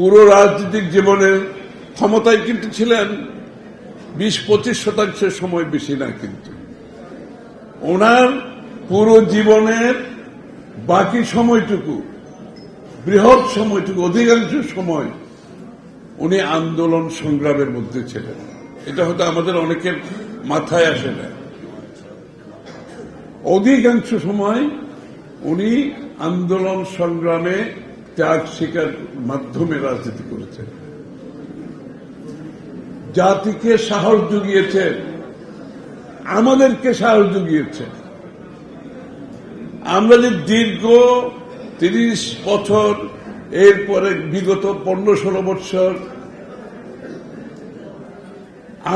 পুরো রাজনৈতিক জীবনের ক্ষমতায় কিন্তু ছিলেন বিশ পঁচিশ শতাংশের সময় বেশি না কিন্তু। ওনার পুরো জীবনের বাকি সময়টুকু, বৃহৎ সময়টুকু, অধিকাংশ সময় উনি আন্দোলন সংগ্রামের মধ্যে ছিলেন। এটা হয়তো আমাদের অনেকের মাথায় আসে না। অধিকাংশ সময় উনি আন্দোলন সংগ্রামে ত্যাগ শিকার মাধ্যমে রাজনীতি করেছেন জাতিকে সাহস জুগিয়েছেন আমাদেরকে সাহস জুগিয়েছেন আমরা যে দীর্ঘ তিরিশ বছর, এরপরে বিগত পনেরো ষোলো বছর,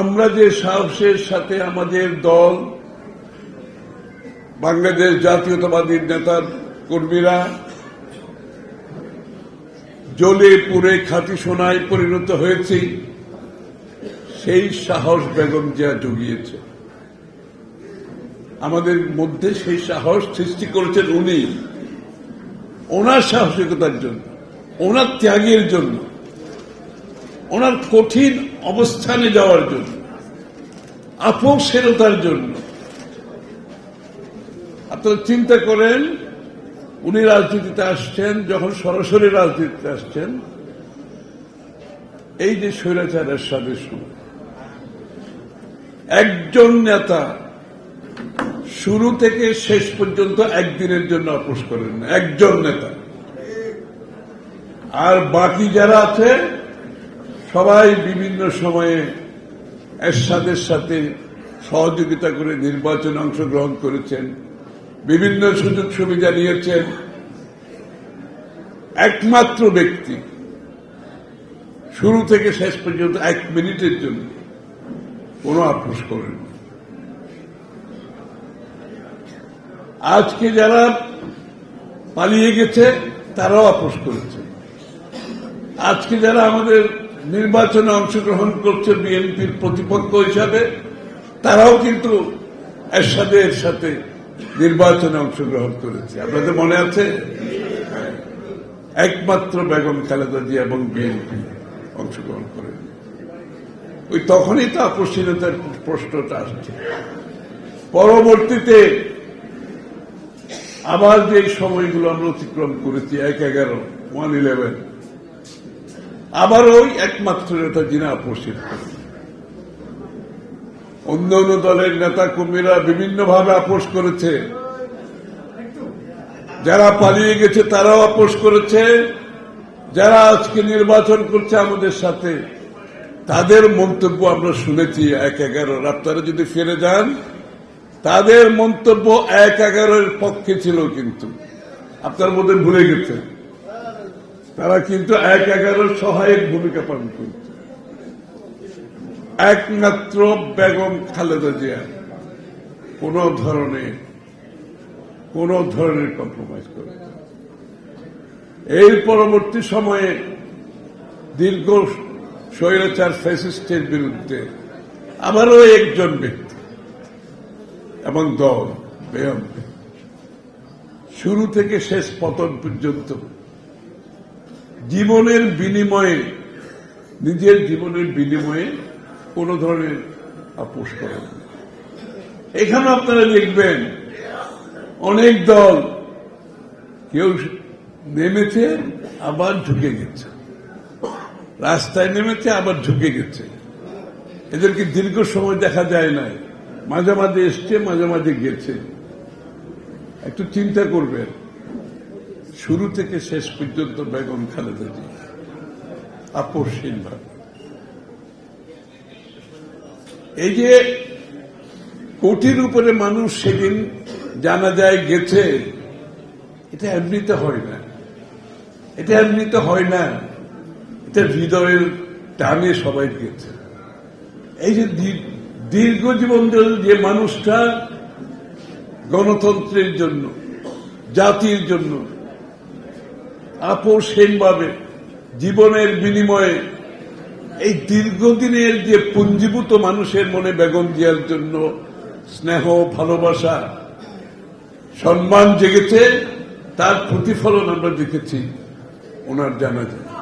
আমরা যে সাহসের সাথে আমাদের দল, বাংলাদেশ জাতীয়তাবাদী নেতার কর্মীরা জ্বলে পুড়ে খাঁটি সোনায় পরিণত হয়েছি। সেই সাহস বেগম জিয়া জুগিয়েছে। আমাদের মধ্যে সেই সাহস সৃষ্টি করেছেন উনি। ওনার সাহসিকতার জন্য, ওনার ত্যাগের জন্য, ওনার কঠিন অবস্থানে যাওয়ার জন্য আপোষেরতার জন্য। আপনারা চিন্তা করেন উনি রাজনীতিতে আসছেন, যখন সরাসরি রাজনীতিতে আসছেন, এই যে স্বৈরাচারের সাথে সময় একজন নেতা শুরু থেকে শেষ পর্যন্ত একদিনের জন্য আপোষ করেন একজন নেতা। আর বাকি যারা আছে, সবাই বিভিন্ন সময়ে এরশাদের সাথে সহযোগিতা করে নির্বাচনে অংশগ্রহণ করেছেন। বিভিন্ন সুযোগ সুবিধা নিয়েছেন একমাত্র ব্যক্তি। শুরু থেকে শেষ পর্যন্ত এক মিনিটের জন্য কোনো আপোষ করেন আজকে যারা পালিয়ে গেছে, তারাও আপোষ করেছে। আজকে যারা আমাদের নির্বাচনে অংশগ্রহণ করছে বিএনপির প্রতিপক্ষ হিসাবে, তারাও কিন্তু এর সাথে এর সাথে নির্বাচনে অংশগ্রহণ করেছে। আপনাদের মনে আছে? একমাত্র বেগম খালেদা জিয়া এবং বিএনপি অংশগ্রহণ করেন। ওই তখনই তো আপসীনতার প্রশ্নটা আসছে। পরবর্তীতে আবার যে সময়গুলো আমরা অতিক্রম করেছি, এক এগারো ওয়ান ইলেভেন আবার ওই একমাত্র নেতা যিনি আপোষিত অন্য অন্য দলের নেতা কর্মীরা বিভিন্নভাবে আপোষ করেছে। যারা পালিয়ে গেছে তারাও আপোষ করেছে। যারা আজকে নির্বাচন করছে আমাদের সাথে, তাদের মন্তব্য আমরা শুনেছি এক এগারোর আপনারা যদি ফিরে যান, তাদের মন্তব্য এক এগারোর পক্ষে ছিল কিন্তু। আপনার মধ্যে ভুলে গেছে। তারা কিন্তু এক এগারোর সহায়ক ভূমিকা পালন করছে। একমাত্র বেগম খালেদা জিয়া কোন ধরনের কোন ধরনের কম্প্রোমাইজ করে। এর পরবর্তী সময়ে দীর্ঘ স্বৈরাচার ফ্যাসিস্টের বিরুদ্ধে আবারও একজন ব্যক্তি এবং দল বিএনপি শুরু থেকে শেষ পতন পর্যন্ত জীবনের বিনিময়ে, নিজের জীবনের বিনিময়ে কোন ধরনের আপোষ করেন এখানে আপনারা দেখবেন অনেক দল কেউ নেমেছে, আবার ঝুঁকে গেছে। রাস্তায় নেমেছে, আবার ঝুঁকে গেছে। এদেরকে দীর্ঘ সময় দেখা যায় না। মাঝে মাঝে এসছে, মাঝে মাঝে গেছে। একটু চিন্তা করবেন। শুরু থেকে শেষ পর্যন্ত বেগম খালেদা জি আপোষহীন এই যে কোটির উপরে মানুষ সেদিন জানা যায় গেছে, এটা এমনিতে হয় না। এটা এমনিতে হয় না, এটা হৃদয়ের টানে সবাই গেছে। এই যে দীর্ঘ জীবন যে মানুষটা গণতন্ত্রের জন্য, জাতির জন্য আপোষহীনভাবে জীবনের বিনিময়ে এই দীর্ঘদিনের যে পুঞ্জীভূত মানুষের মনে বেগম জিয়ার জন্য স্নেহ, ভালোবাসা, সম্মান জেগেছে, তার প্রতিফলন আমরা দেখেছি ওনার জানা যায়